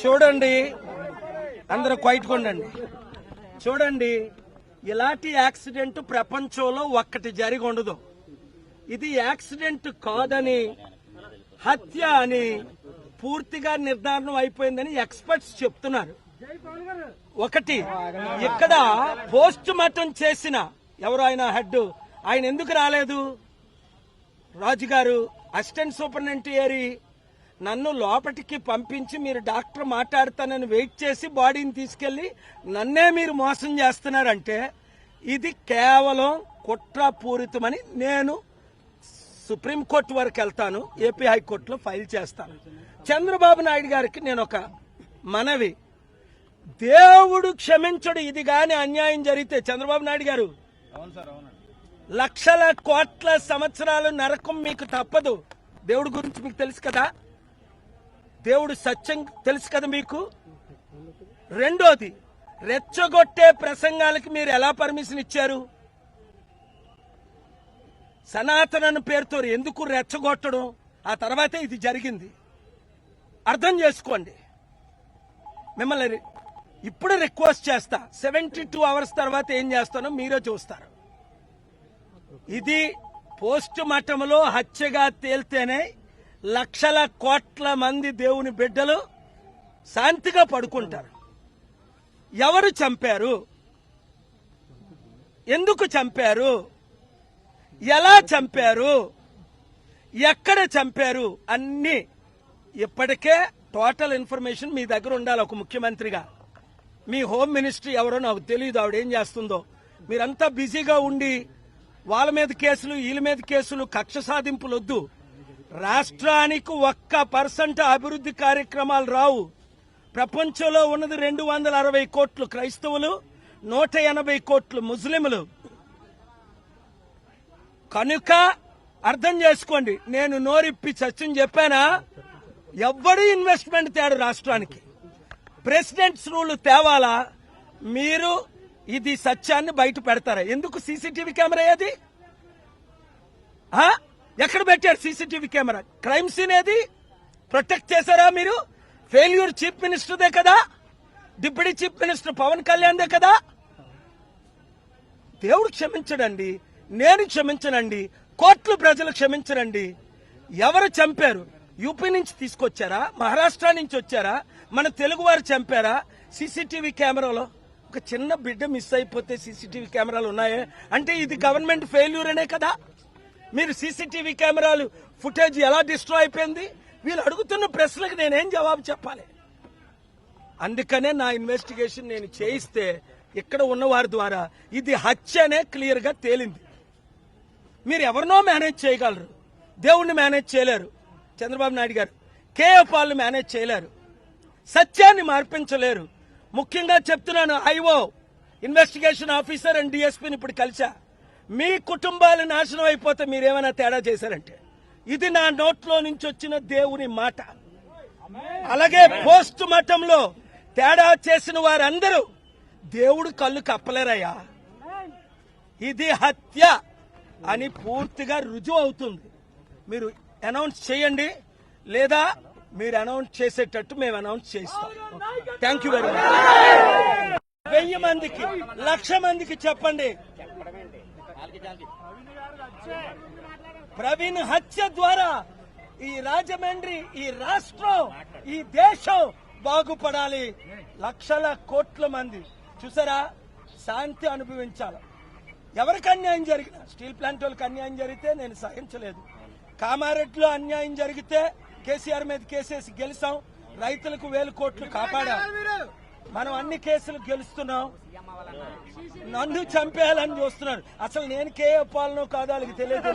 చూడండి అందరూ క్వైట్ కొండండి చూడండి ఇలాంటి యాక్సిడెంట్ ప్రపంచంలో ఒక్కటి జరిగి ఉండదు. ఇది యాక్సిడెంట్ కాదని హత్య అని పూర్తిగా నిర్ధారణ అయిపోయిందని ఎక్స్పర్ట్స్ చెప్తున్నారు. ఒకటి ఇక్కడ పోస్ట్ మార్టం చేసిన ఎవరు ఆయన హెడ్? ఆయన ఎందుకు రాలేదు? రాజు గారు అసిస్టెంట్ సూపరింటెండెంట్ ఏరి నన్ను లోపటికి పంపించి మీరు డాక్టర్ మాట్లాడతానని వెయిట్ చేసి బాడీని తీసుకెళ్ళి నన్నే మీరు మోసం చేస్తున్నారంటే ఇది కేవలం కుట్రపూరితమని నేను సుప్రీంకోర్టు వరకు వెళ్తాను ఏపీ హైకోర్టులో ఫైల్ చేస్తాను. చంద్రబాబు నాయుడు గారికి నేను ఒక మనవి. దేవుడు క్షమించడు ఇది గాని అన్యాయం జరిగితే. చంద్రబాబు నాయుడు గారు. లక్షల కోట్ల సంవత్సరాలు నరకం మీకు తప్పదు. దేవుడి గురించి మీకు తెలుసు కదా? దేవుడు సత్యం తెలుసు కదా మీకు? రెండోది రెచ్చగొట్టే ప్రసంగాలకి మీరు ఎలా పర్మిషన్ ఇచ్చారు? సనాతన పేరుతో ఎందుకు రెచ్చగొట్టడం? ఆ తర్వాతే ఇది జరిగింది. అర్థం చేసుకోండి. మిమ్మల్ని ఇప్పుడు రిక్వెస్ట్ చేస్తా. సెవెంటీ టూ అవర్స్ తర్వాత ఏం చేస్తానో మీరే చూస్తారు. ఇది పోస్ట్ మఠంలో హత్యగా తేల్తేనే లక్షల కోట్ల మంది దేవుని బిడ్డలు శాంతిగా పడుకుంటారు. ఎవరు చంపారు? ఎందుకు చంపారు? ఎలా చంపారు? ఎక్కడ చంపారు? అన్ని ఇప్పటికే టోటల్ ఇన్ఫర్మేషన్ మీ దగ్గర ఉండాలి ఒక ముఖ్యమంత్రిగా. మీ హోమ్ మినిస్ట్రీ ఎవరో నాకు తెలియదు ఆవిడ ఏం చేస్తుందో. మీరంతా బిజీగా ఉండి వాళ్ళ మీద కేసులు వీళ్ళ మీద కేసులు కక్ష సాధింపులు వద్దు రాష్ట్రానికి ఒక్క పర్సెంట్ అభివృద్ధి కార్యక్రమాలు రావు. ప్రపంచంలో ఉన్నది రెండు వందల అరవై కోట్లు క్రైస్తవులు నూట ఎనభై కోట్లు ముస్లింలు కనుక అర్థం చేసుకోండి నేను నోరిప్పి చచ్చని చెప్పానా? ఎవ్వడు ఇన్వెస్ట్మెంట్ తేడు రాష్ట్రానికి. ప్రెసిడెంట్స్ రూల్ తేవాలా? మీరు ఇది సత్యాన్ని బయట పెడతారా? ఎందుకు సీసీటీవీ కెమెరా ఏది? ఎక్కడ పెట్టారు సీసీటీవీ కెమెరా? క్రైమ్ సీన్ ఏది? ప్రొటెక్ట్ చేశారా మీరు? ఫెయిల్యూర్ చీఫ్ మినిస్టర్దే కదా? డిప్యూటీ చీఫ్ మినిస్టర్ పవన్ కళ్యాణ్దే కదా? దేవుడు క్షమించడండి నేను క్షమించనండి కోట్లు ప్రజలు క్షమించరండి. ఎవరు చంపారు? యూపీ నుంచి తీసుకొచ్చారా? మహారాష్ట్ర నుంచి వచ్చారా? మన తెలుగు వారు చంపారా? సీసీటీవీ కెమెరాలో? ఒక చిన్న బిడ్డ మిస్ అయిపోతే సీసీటీవీ కెమెరాలు ఉన్నాయా? అంటే ఇది గవర్నమెంట్ ఫెయిల్యూర్ అనే కదా? మీరు సీసీటీవీ కెమెరాలు ఫుటేజ్ ఎలా డిస్ట్రాయ్ అయిపోయింది? వీళ్ళు అడుగుతున్న ప్రశ్నలకు నేనేం జవాబు చెప్పాలి? అందుకనే నా ఇన్వెస్టిగేషన్ నేను చేయిస్తే ఇక్కడ ఉన్నవారి ద్వారా ఇది హత్యనే క్లియర్గా తేలింది. మీరు ఎవరినో మేనేజ్ చేయగలరు. దేవుణ్ణి మేనేజ్ చేయలేరు. చంద్రబాబు నాయుడు గారు. కేఎఫ్ పాల్ని మేనేజ్ చేయలేరు. సత్యాన్ని మార్పించలేరు. ముఖ్యంగా చెప్తున్నాను ఐఓ ఇన్వెస్టిగేషన్ ఆఫీసర్ అండ్ డిఎస్పీని ఇప్పుడు కలిసా. మీ కుటుంబాలు నాశనం అయిపోతే మీరేమైనా తేడా చేశారంటే ఇది నా నోట్లో నుంచి వచ్చిన దేవుని మాట. అలాగే పోస్ట్ మఠంలో తేడా చేసిన వారందరూ దేవుడు కళ్ళు కప్పలేరయ్యా. ఇది హత్య అని పూర్తిగా రుజువు అవుతుంది. మీరు అనౌన్స్ చేయండి లేదా మీరు అనౌన్స్ చేసేటట్టు మేము అనౌన్స్ చేస్తాం. థ్యాంక్ యూ వెరీ మచ్ వెయ్యి మందికి లక్ష మందికి చెప్పండి. ప్రవీణ్ హత్య ద్వారా ఈ రాజమండ్రి ఈ రాష్ట్రం ఈ దేశం బాగుపడాలి. లక్షల కోట్ల మంది. చూసారా? శాంతి అనుభవించాలి. ఎవరికి అన్యాయం జరిగిన స్టీల్ ప్లాంట్ వాళ్ళకి అన్యాయం జరిగితే నేను సహించలేదు. కామారెడ్డిలో అన్యాయం జరిగితే కేసీఆర్ మీద కేసేసి గెలిచాం. రైతులకు వేలు కోట్లు కాపాడాం. మనం అన్ని కేసులు గెలుస్తున్నాం. నన్ను చంపేయాలని చూస్తున్నారు. అసలు నేను కే పాలనో కాదో వాళ్ళకి తెలియదు.